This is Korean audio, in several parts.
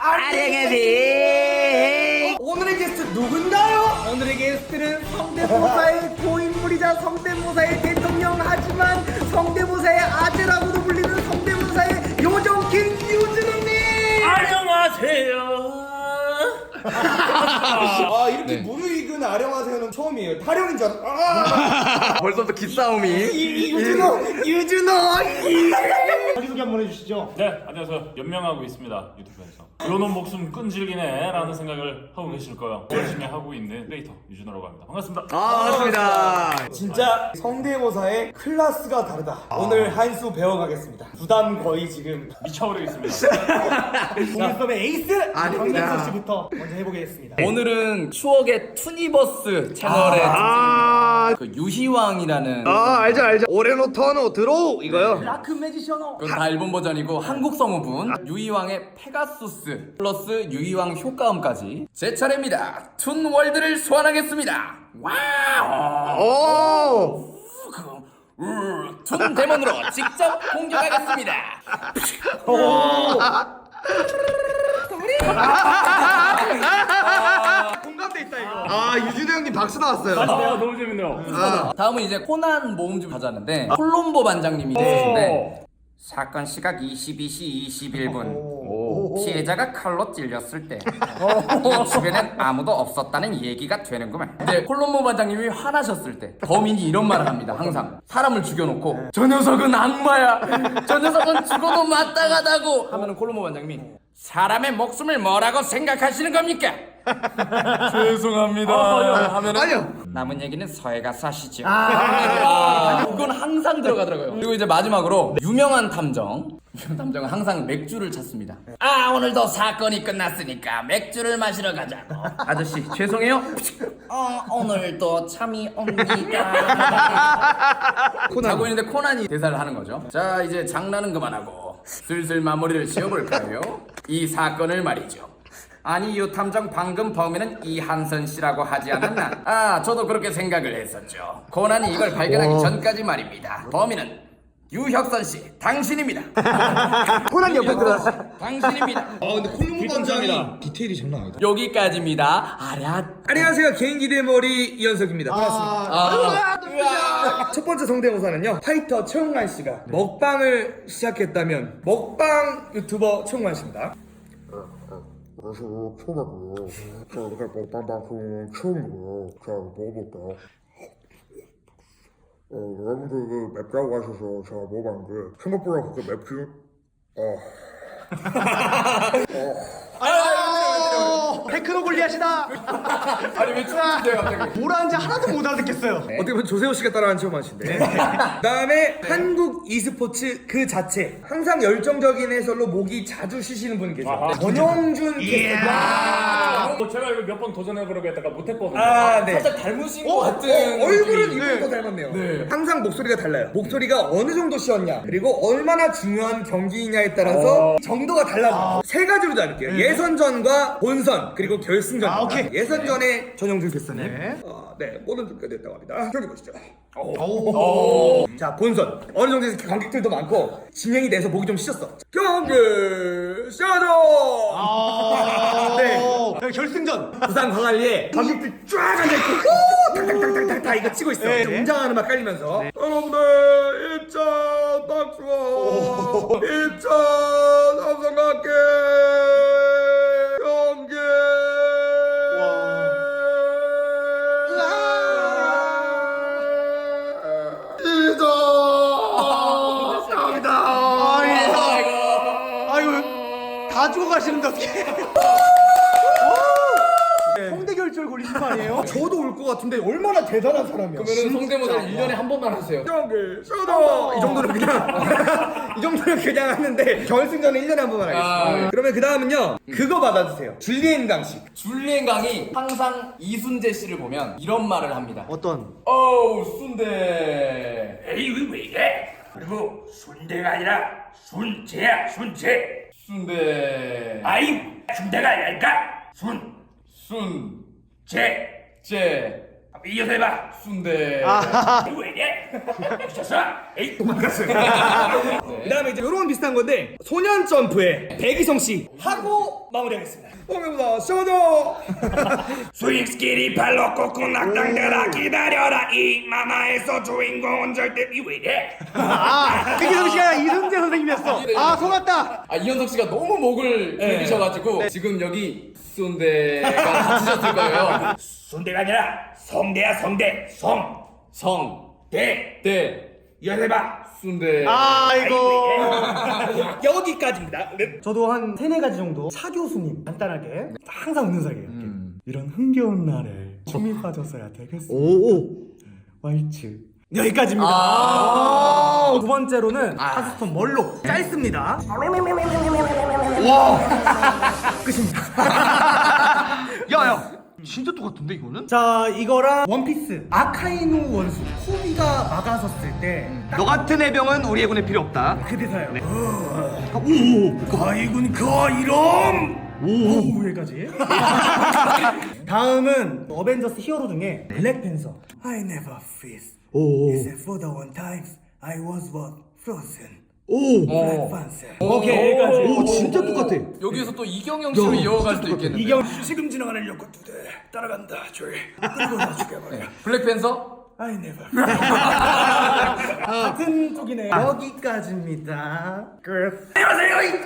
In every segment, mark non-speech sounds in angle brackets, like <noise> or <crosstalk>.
아령해비 오늘의 게스트 누군가요? 오늘의 게스트는 성대모사의 고인물이자 성대모사의 대통령 하지만 성대모사의 아재라고도 불리는 성대모사의 요정킹 유준웅님! 안녕하세요 <laughs> 아 이렇게 무르익은 아령하세요는 처음이에요. 타령인 줄 알았... 아! <laughs> 벌써부터 기싸움이 이- 유준호! 유준호! 자기 소개 한번 해주시죠. 네, 안녕하세요. 연명하고 있습니다. 유튜브에서. 그러는 목숨 끈질기네 라는 생각을 하고 계실 거예요. 열심히 하고 있는 크리에이터 유준호라고 합니다. 반갑습니다. 아 반갑습니다 진짜 성대모사의 클래스가 다르다. 오늘 한 수 배워가겠습니다. 부담 거의 지금 미쳐버리겠습니다. <laughs> 공일섭의 에이스 아닙니다. 강민석 씨부터 먼저 해보겠습니다. 오늘은 추억의 투니버스 채널에 아, 그 유희왕이라는 아 알죠 알죠 오레노 터노 드로우 이거요 라크 매지셔너. 그건 다 일본 버전이고 한국 성우분 유희왕의 페가수스 플러스 유희왕 효과음까지 제 차례입니다. 툰 월드를 소환하겠습니다. 와우! 오! 우, 툰 데몬으로 직접 공격하겠습니다. 공감대 있다 이거. 아 유준호 형님 박수 나왔어요. 아, 너무 재밌네요. 아, 다음은 이제 코난 모음집 가자는데 콜롬보 반장님이 계신데 사건 시각 22시 21분. 피해자가 칼로 찔렸을 때. 이 주변엔 아무도 없었다는 얘기가 되는구만. 근데 콜롬보 반장님이 화나셨을 때 범인이 이런 말을 합니다 항상. 사람을 죽여놓고 저 녀석은 악마야. 저 녀석은 죽어도 마땅하다고. 하면 은 콜롬보 반장님이 사람의 목숨을 뭐라고 생각하시는 겁니까? <laughs> 죄송합니다 하면은 아니요 남은 얘기는 서해 가서 하시죠. 아, 그건 항상 들어가더라고요. 그리고 이제 마지막으로 유명한 탐정. 유명한 탐정은 항상 맥주를 찾습니다. 아 오늘도 사건이 끝났으니까 맥주를 마시러 가자고. 아저씨 죄송해요. 어 오늘도 참이 옵니다. <laughs> 자고 있는데 코난이 대사를 하는 거죠. 자 이제 장난은 그만하고 슬슬 마무리를 지어볼까요? 이 사건을 말이죠. 아니 유 탐정 방금 범인은 이한선 씨라고 하지 않았나? 아 저도 그렇게 생각을 했었죠. 고난이 이걸 발견하기 전까지 말입니다. 범인은 유혁선 씨 당신입니다. <laughs> 코난 옆에 들어 당신입니다. 아 근데 콜롬보 반장이 디테일이 장난 아니다 여기까지입니다. 아랴. 안녕하세요. 개인기 대머리 이현석입니다. 반갑습니다. 첫 번째 성대모사는요. 파이터 최홍만 씨가 먹방을 시작했다면 먹방 유튜버 최홍만 씨입니다. 안녕하세요 초마고요 자 이렇게 먹방 방송 처음이고요 자 먹어볼까요? 어, 여러분들 그 맵다고 하셔서 제가 먹어봤는데 생각보다 그렇게 맵지 테크노 골리앗이다. <laughs> 아니 왜 춤추세요 갑자기? 뭐라는지 하나도 못 알아듣겠어요. 어떻게 보면 조세호 씨가 따라하는 최홍만 씨인데. 그다음에 한국 e스포츠 그 자체 항상 열정적인 해설로 목이 자주 쉬시는 분이 계세요. 전영준 캐스터. 뭐 제가 이거 몇 번 도전해보려고 했다가 못했거든요. 아, 네. 살짝 닮으신 것 어, 같은. 어, 얼굴은 느낌이. 이분과 닮았네요. 항상 목소리가 달라요. 목소리가 어느 정도 쉬었냐, 그리고 얼마나 중요한 경기이냐에 따라서 정도가 달라져요. 세 가지로 나눌게요. 예선전과 본선, 그리고 결승 전. 아, 오케이. 예선전에 전영준 캐스터님. 네. 어, 네, 모든 준비가 됐다고 합니다. 경기 보시죠. 자, 본선. 어느 정도 관객들도 많고, 진행이 돼서 목이 좀 쉬었어. 경기 시작하죠! <laughs> 네. 결승전 부산 광안리에 관객들 쫙 앉아있고 오! 탁탁탁탁탁 이거 치고 있어 웅장한 음악 깔리면서 여러분들 1차 박수와 1차 삼성각계 다 죽어가시는데 어떻게 홍대 결절 걸리신 거 아니에요? 저도 올 것 같은데 얼마나 대단한 사람이야. 그러면 성대모사를 1년에 한 번만 하세요. 경기 셔도 이 정도는 그냥 <laughs> 이 정도는 그냥 하는데 결승전은 1년에 한 번만 하겠습니다. 아. 그러면 그 다음은요 그거 받아주세요. 줄리엔 강식. 줄리엔 강이 항상 이순재 씨를 보면 이런 말을 합니다. 어떤? 어우 순대. 에이 왜 이래? 그리고 순대가 아니라 순재야 순재 순대. 아이 순대가 아니라니까 순재 순. 제 제. 이어서 순대. 이거 왜 이래? 미쳤어? 에이 도망갔어요. <laughs> 그다음에 이제 요런 비슷한 건데 소년 점프에 백이성 씨 하고 마무리하겠습니다. 오늘보다 쇼도 스윙스키리 발로 꽂고 낙당대라 기다려라 이 만화에서 주인공은 절대 이래? 아, 백희성 씨가 이승재 선생님이었어. 아, 속았다. 아 이현석 씨가 너무 목을 들이셔가지고 지금 여기 순대가 <laughs> 다치셨을 거예요. 순대가 아니라 성 대야 성대 성 성, 대 대, 이어서 순대. 아이고. 여기까지입니다. 네. 저도 한 세네 가지 정도 차 교수님 간단하게 항상 웃는 사이에요. 이런 흥겨운 날에 춤이 빠졌어야 되겠어. 오. 왈츠. 여기까지입니다. 아. 두 번째로는 하스톤 멀로 짧습니다. 야야. <laughs> 진짜 똑같은데 이거는? 자 이거랑 원피스. 아카이누 원수. 코비가 막아섰을 때 너 같은 해병은 우리 해군에 필요 없다. 그 대사예요. 오. 가이군 가이럼! 오 여기까지. <laughs> 다음은 어벤져스 히어로 중에 블랙팬서. I never freeze 오. Except for the one times I was what? Frozen 오. Black Panther 오케이 여기까지 오 진짜 똑같아. 여기서 또 이경영 씨로 이어갈 수도 있겠는데. 이경 지금 지나가는 력과 두대 따라간다 조이 그리고 나 죽여버려. 블랙팬서? I never <laughs> 같은 쪽이네 여기까지입니다 끝 안녕하세요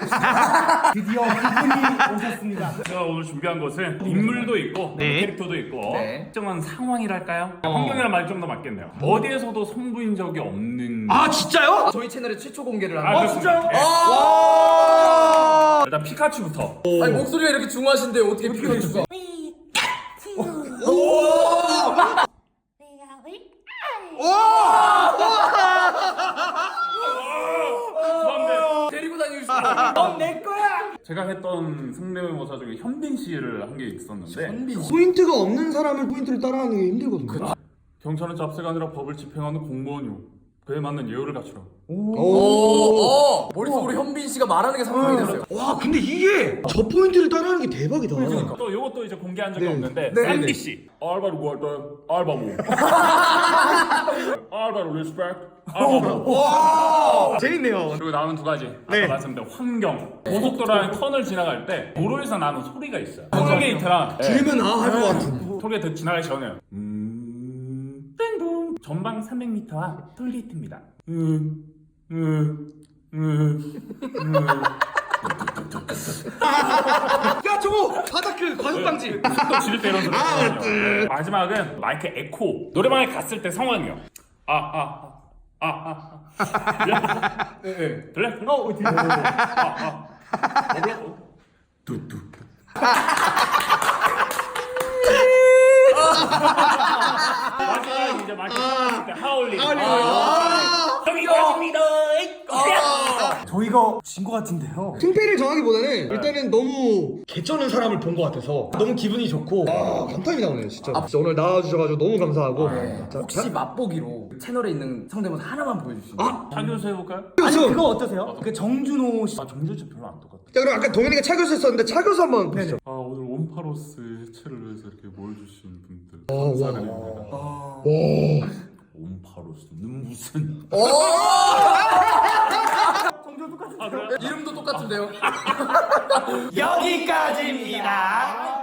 드디어 그분이 오셨습니다 제가 오늘 준비한 것은 인물도 있고 캐릭터도 있고 네. 특정한 상황이랄까요? 환경이란 말이 좀 더 맞겠네요. 어디에서도 선보인 적이 없는 아 진짜요? 저희 채널에 최초 공개를 한 아, 거. 그렇습니다. 예. 와. 일단 피카츄부터 아니 목소리가 이렇게 중하신데 어떻게 피카츄가? 그런데 데리고 다니고 싶어. 제가 했던 성대모사 중에 현빈 씨를 한 게 있었는데 포인트가 없는 사람을 포인트를 따라하는 게 힘들거든요. 경찰은 잡새가 아니라 법을 집행하는 공무원이오. 그에 맞는 예우를 갖추라. 오, 오, 머릿속으로 현빈 씨가 말하는 게 상상이 됐어요. 와 근데 이게 저 포인트를 따라하는 게 대박이다. 또 이것도 이제 공개한 적이 네. 없는데 네. 샌디 네. 씨 알바로 구할까요? 알바 뭐? <laughs> 알바로 리스펙트 알바 재밌네요. 그리고 남은 두 가지 네. 아까 말씀드린 환경 고속도로랑 터널 지나갈 때 도로에서 나는 소리가 있어요 톨게이트랑 들으면 아 할 것 같은. 톨게이트 지나가기 전에 음 땡동 전방 300m와 톨게이트입니다 음, 음. 야 저거! 바다크 과속 방지. 또 지를 때 이런 소리 나거든요. 마지막은 마이크 에코. 노래방에 갔을 때 상황이요. 아아아아 아. 아, 아, 아. 예, 예. 들래? 어, 어디? 아아. 뚜뚜. 마지막 이제 켰을 때 하울링 여기까지입니다. 저희가 진것 같은데요 승패를 정하기보다는 일단은 너무 개쩌는 사람을 본 것 같아서 너무 기분이 좋고 아 감탄이다 오늘 진짜. 진짜 오늘 나와주셔가지고 너무 감사하고. 자, 혹시 맛보기로 채널에 있는 성대모사 하나만 보여주시면 차교수 해볼까요? 아니 그거 어떠세요? 그 정준호 씨 아 정규직 별로 안 똑같아 자 그럼 아까 동현이가 차 교수 했었는데 차 교수 한번 보시죠. 아 오늘 원파로스 해체를 위해서 이렇게 모여주신 분들 아, 와. 감사드립니다 와. 원파로스는 무슨 <laughs> 이름도 똑같은데요. <laughs> 여기까지입니다.